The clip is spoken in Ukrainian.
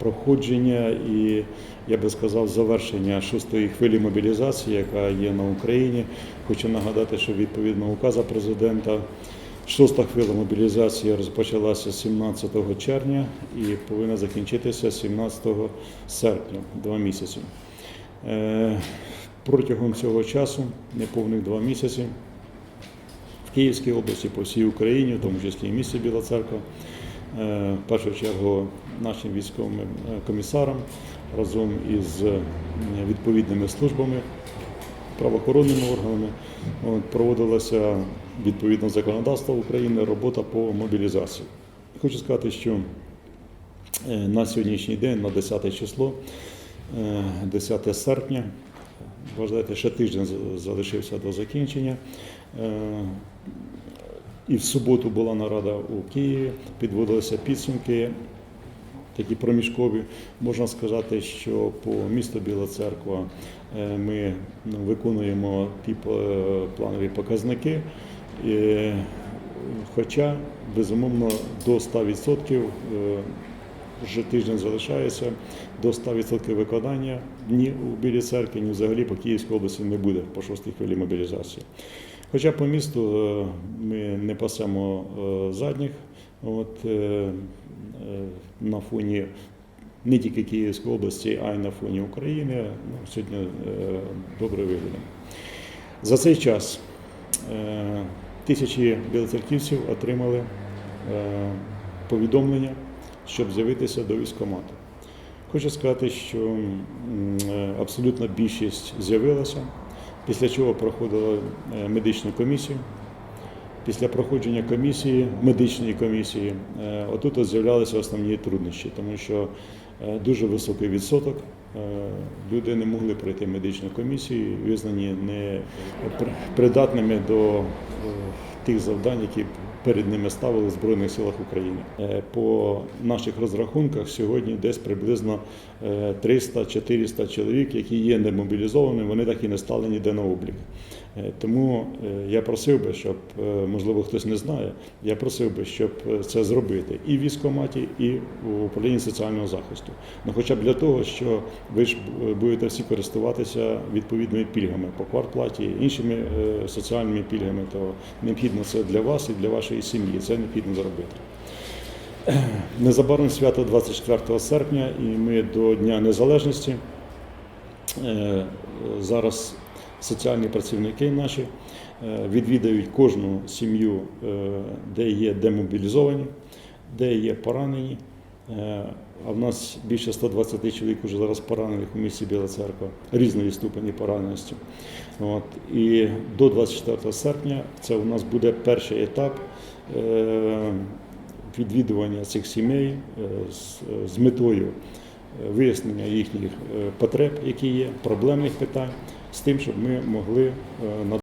проходження і, я би сказав, завершення шостої хвилі мобілізації, яка є на Україні. Хочу нагадати, що відповідно указа президента. Шоста хвиля мобілізації розпочалася 17 червня і повинна закінчитися 17 серпня, два місяці. Е, Протягом цього часу, неповних два місяці, в Київській області, по всій Україні, в тому числі і місті Біла Церква, е, в першу чергу нашим військовим е, комісарам разом із е, відповідними службами, правоохоронними органами проводилася відповідно законодавства України робота по мобілізації. Хочу сказати, що е, на сьогоднішній день, на 10 число, е, 10 серпня, вважайте, ще тиждень залишився до закінчення. Е, І в суботу була нарада у Києві, підводилися підсумки такі проміжкові. Можна сказати, що по місту Біла Церква е, ми ну, виконуємо ті е, планові показники. Хоча, безумовно, до 100% е, вже тиждень залишається, до 100% виконання ні у Білій церкві, ні взагалі по Київській області не буде по шостій хвилі мобілізації. Хоча по місту ми не пасемо задніх, от, е, е, на фоні не тільки Київської області, а й на фоні України. Ну, сьогодні е, добре виглядає. За цей час тисячі білоцерківців отримали повідомлення, щоб з'явитися до військкомату. Хочу сказати, що абсолютна більшість з'явилася, після чого проходила медичну комісію. Після проходження комісії, медичної комісії, е, отут от з'являлися основні труднощі, тому що е, дуже високий відсоток. е, Люди не могли пройти медичну комісію, визнані не придатними до тих завдань, які перед ними ставили в Збройних силах України. По наших розрахунках сьогодні десь приблизно е, 300-400 чоловік, які є демобілізованими, вони так і не стали ніде на облік. Е, Тому е, я просив би, щоб, е, можливо, хтось не знає, я просив би, щоб це зробити і в військкоматі, і в управлінні соціального захисту. Ну, хоча б для того, що ви ж будете всі користуватися відповідними пільгами по квартплаті, іншими соціальними пільгами, то необхідно це для вас і для вашої сім'ї. Це необхідно зробити. Незабаром свято 24 серпня, і ми до Дня Незалежності. Зараз соціальні працівники наші е, відвідають кожну сім'ю, е, де є демобілізовані, де є поранені. Е, А в нас більше 120 чоловік вже зараз поранених у місті Біла Церква різної ступені пораненості. От. І до 24 серпня це у нас буде перший етап відвідування цих сімей з, метою вияснення їхніх потреб, які є, проблемних питань, з тим, щоб ми могли е, надати